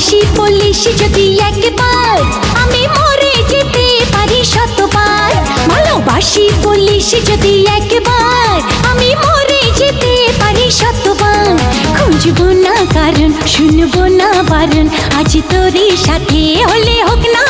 ভালোবাসি পুলিশ যদি একবার, আমি মরে যেতে পারি শতবার। ভালোবাসি পুলিশ যদি একবার, আমি মরে যেতে পারি শতবার। খুঁজবো না কারণ, শুনব না বারণ, আজ তোরই সাথে হলে হোক না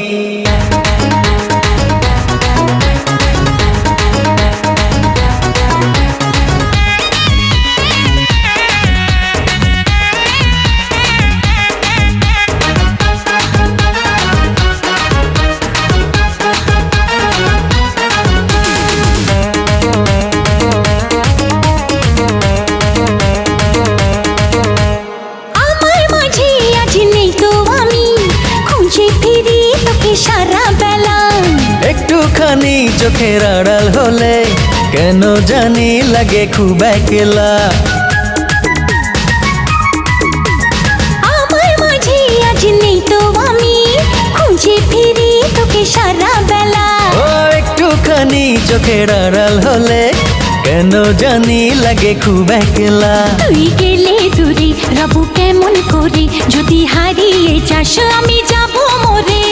একটুখানি চোখের আড়াল হলে কেন জানি লাগে খুব একলা। আমার মাঝে আজ নেই তো আমি খুঁজে ফিরি তোকে সারা বেলা। ও একটুখানি চোখের আড়াল হলে কেন জানি লাগে খুব একলা। তুই গেলে দূরে রবু কেমন করে যদি হারিয়ে যাস আমি যাব মরে।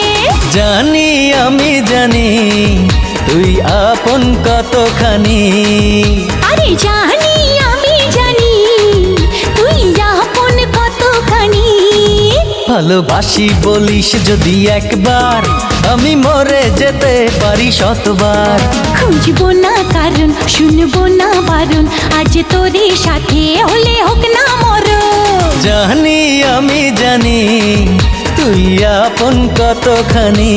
জানি আমি জানি তুই আপন কতখানি? আরে জানি আমি জানি তুই আপন কতখানি? ভালোবাসি বলিস যদি একবার আমি মরে যেতে পারি শতবার। খুঁজবো না কারণ শুনব না বারণ আজ তোরে সাথে আপন কতখানি?